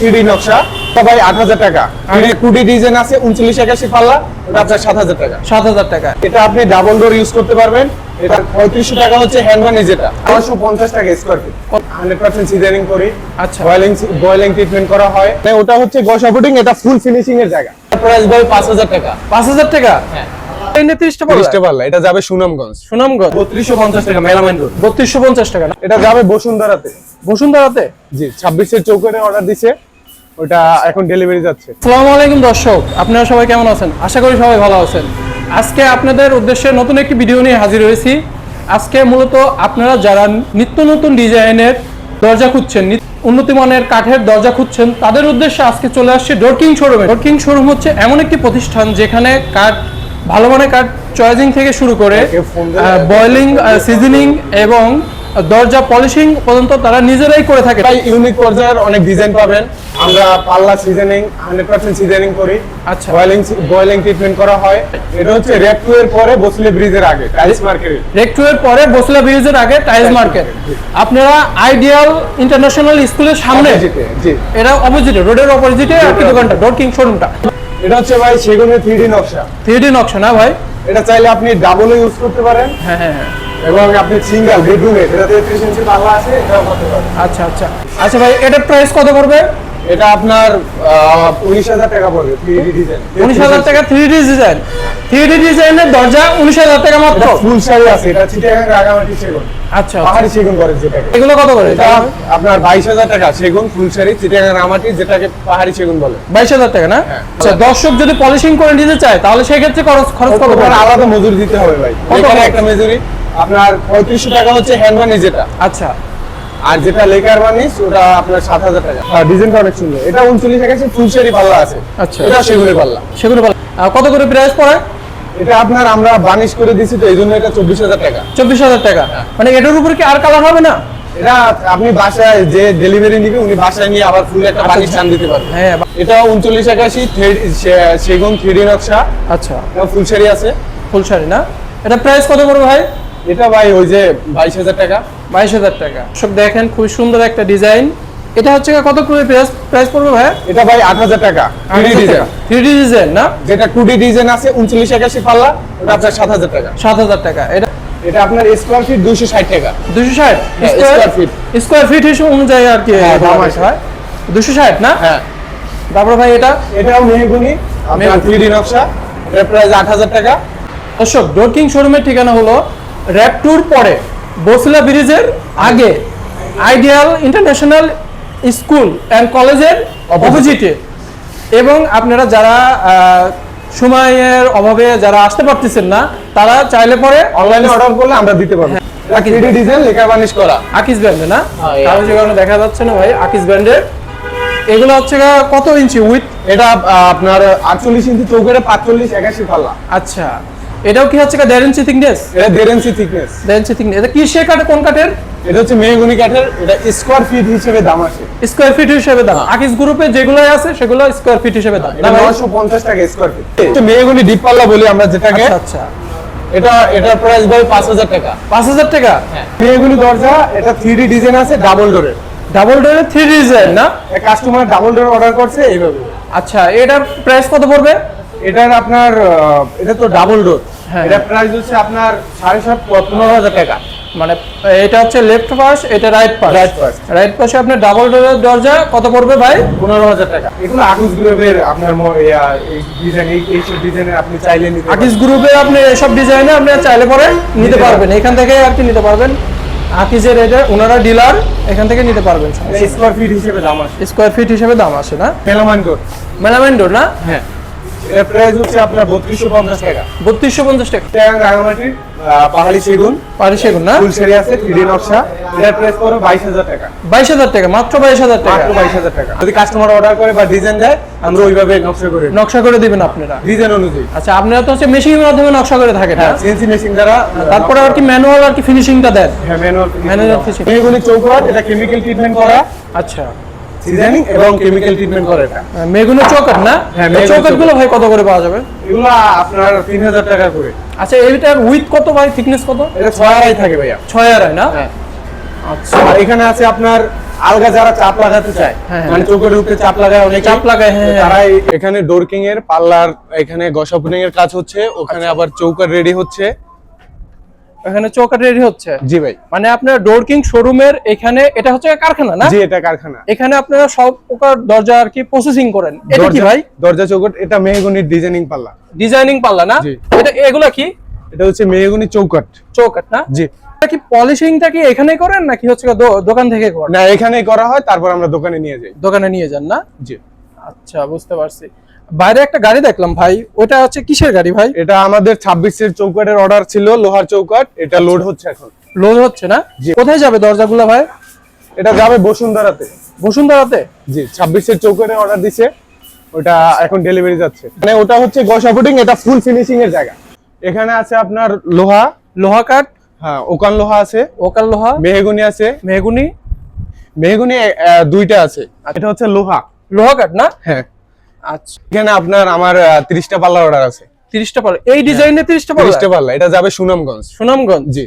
Three নকশা এটা ভাই আট হাজার টাকা। আর কুডি ডিজাইন আছে উনচল্লিশ একাশি পাল্লা ওটা আপনার সাত হাজার টাকা। সাত হাজার টাকা। এটা আপনি ডাবল ডোর ইউজ করতে পারবেন। এটা পঁয়ত্রিশশো টাকা হচ্ছে হ্যান্ডবানি যেটা। নশো পঞ্চাশ টাকা স্কোয়ার ফিট হান্ড্রেড পার্সেন্ট সিজারিং করি। আচ্ছা। বয়েলিং বয়েলিং ট্রিটমেন্ট করা হয়। মানে ওটা হচ্ছে গসা পুটিং এটা ফুল ফিনিশিং এর জায়গা। প্রাইস ভাই পাঁচ হাজার টাকা। পাঁচ হাজার টাকা? হ্যাঁ। এটা যাবে সুনামগঞ্জ। সুনামগঞ্জ। বত্রিশশো পঞ্চাশ টাকা মেলামাইন রোড বত্রিশশো পঞ্চাশ টাকা এটা যাবে বসুন্ধরাতে। বসুন্ধরাতে? জি ছাব্বিশের চৌকারে অর্ডার দিছে। ওটা এখন ডেলিভারি যাচ্ছে। আসসালামু আলাইকুম দর্শক আপনারা সবাই কেমন আছেন? আশা করি সবাই ভালো আছেন। আজকে আপনাদের উদ্দেশ্যে নতুন একটি ভিডিও নিয়ে হাজির হয়েছি। আজকে মূলত আপনারা যারা নিত্য নতুন ডিজাইনের দরজা খুঁজছেন উন্নতিমানের কাঠের দরজা খুঁজছেন তাদের উদ্দেশ্যে আজকে চলে আসছে ডোরকিং শোরুমে ডোরকিং শোরুম হচ্ছে এমন একটি প্রতিষ্ঠান যেখানে কাঠ ভালো মানের কাঠ চয়েজিং থেকে শুরু করে বয়লিং সিজনিং এবং দরজা পলিশিং পর্যন্ত তারা নিজেরাই করে থাকে। তাই ইউনিক পর্যায়ের অনেক ডিজাইন পাবেন। আমরা পাল্লা সিজনিং হান্ড্রেড পার্সেন্ট সিজনিং করি। আচ্ছা। বয়েলিং বয়েলিং ট্রিটমেন্ট করা হয়। এটা হচ্ছে রেড টু এর পরে বসলে ব্রিজের আগে টাইলস মার্কেটে রেকটুয়ের পরে বসলা ব্রিজের আগে টাইলস মার্কেট আপনারা আইডিয়াল ইন্টারন্যাশনাল স্কুলের সামনে জি। এটা অপোজিটে রোডের অপোজিটে আর কি দোকানটা ডট কিং শোরুমটা এটা হচ্ছে ভাই সেগুনের থ্রি নকশা। থ্রি নকশা না ভাই? এটা চাইলে আপনি ডাবলও ইউজ করতে পারেন। হ্যাঁ হ্যাঁ হ্যাঁ। এবং আপনি সিঙ্গেল বেডরুমে এটাতে ত্রিশ ইঞ্চি পাল্লা আছে করতে আচ্ছা আচ্ছা। আচ্ছা ভাই এটার প্রাইস কত পড়বে? এটা আপনার উনিশ হাজার টাকা পড়বে থ্রি ডিজাইন উনিশ হাজার টাকা three D design three D ডিজাইনের দরজা উনিশ হাজার টাকা মাত্র? ফুল শাড়ি আছে এটা চিটাগাং রাগামাটি সেগুন। আচ্ছা আচ্ছা। পাহাড়ি সেগুন করে যেটাকে। এগুলো কত করে? এটা আপনার বাইশ হাজার টাকা সেগুন ফুলসারি চিটাগাং রামাটি যেটাকে পাহাড়ি সেগুন বলে। বাইশ হাজার টাকা না? হ্যাঁ। আচ্ছা দর্শক যদি পলিশিং করে নিতে চায় তাহলে সেক্ষেত্রে খরচ খরচ কত ওখানে আলাদা মজুরি দিতে হবে ভাই। এখানে একটা মজুরি। আপনার পঁয়ত্রিশশো টাকা হচ্ছে হ্যান্ডবানি যেটা। আচ্ছা। আর যেটা লেকার বানিস ওটা আপনার সাত হাজার টাকা। ডিজাইনটা অনেক সুন্দর। এটা উনচল্লিশ টাকা ফুলসারি পাল্লা আছে। আচ্ছা। এটা সেগুনের পাল্লা। সেগুলো আহ, কত করে প্রাইস পড়ে? এটা আপনার আমরা বানিশ করে দিছি তো এই জন্য এটা চব্বিশ হাজার টাকা। চব্বিশ হাজার টাকা। মানে এটার উপরে কি আর কালার হবে না? এটা আপনি বাসায় যে ডেলিভারি নিবে উনি বাসায় নিয়ে আবার ফুল একটা বানিশ টান দিতে পারবেন হ্যাঁ এটা উনচল্লিশ একাশি সেগুন থ্রি নকশা। আচ্ছা। এটা ফুলসারি আছে। ফুল শাড়ি না? এটা প্রাইস কত পড়বে ভাই? এটা ভাই ওই যে বাইশ হাজার টাকা। বাইশ হাজার টাকা। সব দেখেন খুব সুন্দর একটা ডিজাইন। এটা হচ্ছে কত করে প্রাইস প্রাইস পড়বে ভাই এটা ভাই আট হাজার টাকা। ডিজাইন থ্রি ডিজাইন না? যেটা টু ডিজাইন আছে উনচল্লিশ একাশি পাল্লা ওটা আপনার সাত হাজার টাকা। সাত হাজার টাকা। এটা এটা আপনার স্কোয়ার ফিট দুশো ষাট টাকা। দুশো ষাট? হ্যাঁ, square feet। স্কোয়ার ফিট হিসেবে অনুযায়ী আর কি হ্যাঁ, দাম আছে। হয় দুশো ষাট না? হ্যাঁ। তারপর ভাই এটা? এটাও মেহগুনি। আপনার থ্রি ডি নকশা। এটার প্রাইস আট হাজার টাকা। দর্শক ডোরকিং শোরুমের ঠিকানা হলো র্যাপ ট্যুর পরে বসিলা ব্রিজের আগে আইডিয়াল ইন্টারন্যাশনাল স্কুল অ্যান্ড কলেজের অপোজিটে এবং আপনারা যারা সময়ের অভাবে যারা আসতে পারতেছেন না তারা চাইলে পরে অনলাইনে অর্ডার করলে আমরা দিতে পারব। ডিজাইন লেখা বানিশ করা। আকিস ব্র্যান্ডে না? হ্যাঁ, কারণ যে কারণে দেখা যাচ্ছে না ভাই আকিস ব্র্যান্ডের এগুলো হচ্ছে কত ইঞ্চি উইথ এটা আপনার আটচল্লিশ ইঞ্চি চৌকারে পাঁচচল্লিশ একাশি পাল্লা। আচ্ছা। এটাও কি হচ্ছে দেড় ইঞ্চি থিকনেস এটা দেড় ইঞ্চি থিকনেস দেড় ইঞ্চি থিকনেস এটা কি সে কাঠে কোন কাঠের? এটা হচ্ছে মেহগুনি কাঠের এটা স্কোয়ার ফিট হিসেবে দাম আছে স্কোয়ার ফিট হিসেবে দাম। আকিস গ্রুপে যেগুলো আছে সেগুলো স্কোয়ার ফিট হিসেবে দাম। এটা নয়শো পঞ্চাশ টাকা স্কোয়ার ফিট এটা মেহগুনি ডিপ পাল্লা বলি আমরা যেটাকে। আচ্ছা আচ্ছা। এটা এটার প্রাইস ভাই পাঁচ হাজার টাকা। পাঁচ হাজার টাকা? মেহগুনি দরজা এটা থ্রি ডি ডিজাইন আছে ডাবল ডোরের ডাবল ডোরের থ্রি ডিজাইন না? কাস্টমার ডাবল ডোর অর্ডার করছে এইভাবে। আচ্ছা এটার প্রাইস কত পড়বে? এটার আপনার এটা তো ডাবল ডোর। এটা প্রাইস হচ্ছে আপনার সাড়ে সাত পনেরো হাজার টাকা। মানে এটা হচ্ছে লেফট পাশ এটা রাইট পাশ রাইট পাশ। রাইট পাশে আপনার ডাবল ডোরের দরজা কত পড়বে ভাই? পনেরো হাজার টাকা। এগুলো আকুশ গ্রুপের আপনার ডিজাইন এই ডিজাইনের আপনি চাইলে নিতে আকিস গ্রুপে আপনি এসব ডিজাইনে আপনি চাইলে পরে নিতে পারবেন। এখান থেকে আর কি নিতে পারবেন? আকিজের এটা ওনারা ডিলার এখান থেকে নিতে পারবেন স্কোয়ার ফিট হিসেবে দাম আছে। স্কোয়ার ফিট হিসেবে দাম আসে না? মেলামান ডোর মেলামেন ডোর না? হ্যাঁ। এর প্রাইস হচ্ছে আপনার বত্রিশশো পঞ্চাশ টাকা। বত্রিশশো পঞ্চাশ টাকা। ট্যাং রাঙামাটির পাহাড়ি সেগুন। পারি সেগুন না? ফুল সেরি আছে থ্রি নকশা। প্রাইস টাকা। বাইশ হাজার টাকা মাত্র টাকা? মাত্র যদি কাস্টমার অর্ডার করে বা ডিজাইন দেয় আমরা ওইভাবে নকশা করে নকশা করে দিবেন আপনারা? ডিজাইন অনুযায়ী। আচ্ছা আপনারা তো হচ্ছে মেশিনের মাধ্যমে নকশা করে থাকেন হ্যাঁ সিএনসি মেশিন দ্বারা তারপরে আর কি ম্যানুয়াল আর কি ফিনিশিংটা দেন? হ্যাঁ ম্যানুয়াল। মেহগুনি চৌকাট এটা কেমিক্যাল ট্রিটমেন্ট করা। আচ্ছা। সিজনিং এবং কেমিক্যাল ট্রিটমেন্ট করে এটা। মেগুনের চৌকাট না? হ্যাঁ, চৌকাট। গুলো ভাই কত করে পাওয়া যাবে? এগুলো আপনার তিন হাজার টাকা করে। আচ্ছা এইটার উইথ কত ভাই? থিকনেস কত? এটা ছয় আড়াই থাকে ভাইয়া। ছয় আড়াই না? হ্যাঁ। আচ্ছা। আর এখানে আছে আপনার আলগা যারা চাপ লাগাতে চায় হ্যাঁ, হ্যাঁ। মানে চৌকের উপরে চাপ লাগায় অনেক চাপ লাগায়, হ্যাঁ, হ্যাঁ। তারা এখানে ডোরকিং এর পাল্লার এখানে গসাপুনিং এর কাজ হচ্ছে ওখানে। আবার চৌকার রেডি হচ্ছে। এখানে চৌকাট রেডি হচ্ছে। জি ভাই। মানে আপনার ডোর কিং শোরুমের এখানে এটা হচ্ছে কারখানা না? জি এটা কারখানা। এখানে আপনারা সব প্রকার দরজা আর কি প্রসেসিং করেন। এটা কি ভাই? দরজা চৌকট এটা মেহগনির ডিজাইনিং পাল্লা। ডিজাইনিং পাল্লা না? এটা এগুলা কি? এটা হচ্ছে মেহগনি চৌকট। চৌকাট না? জি। এটা কি পলিশিংটা কি এখানেই করেন নাকি হচ্ছে দোকান থেকে করেন? না এখানে করা হয় তারপর আমরা দোকানে নিয়ে যাই। দোকানে নিয়ে যান না? জি। আচ্ছা বুঝতে পারছি। বাইরে একটা গাড়ি দেখলাম ভাই ওটা হচ্ছে কিসের গাড়ি ভাই? এটা আমাদের ছাব্বিশের চৌকাটের অর্ডার ছিল লোহার চৌকাট এটা লোড হচ্ছে এখন। লোড হচ্ছে না। কোথায় যাবে দরজাগুলো ভাই? এটা যাবে বসুন্ধরাতে। বসুন্ধরাতে? জি ছাব্বিশের চৌকাটের অর্ডার দিছে ওটা এখন ডেলিভারি যাচ্ছে। মানে ওটা হচ্ছে গসা পুটিং এটা ফুল ফিনিশিং এর জায়গা। এখানে আছে আপনার লোহা। লোহা কাঠ? হ্যাঁ ওকান লোহা আছে। ওকাল লোহা? মেহগুনি আছে। মেহগুনি? মেহগুনি দুইটা আছে। এটা হচ্ছে লোহা। লোহা কাঠ না? হ্যাঁ। আচ্ছা। এখানে আপনার আমার তিরিশটা পাল্লা অর্ডার আছে। তিরিশটা পাল্লা। এই ডিজাইনে তিরিশটা পাল্লা? তিরিশটা পাল্লা। এটা যাবে সুনামগঞ্জ। সুনামগঞ্জ? জি।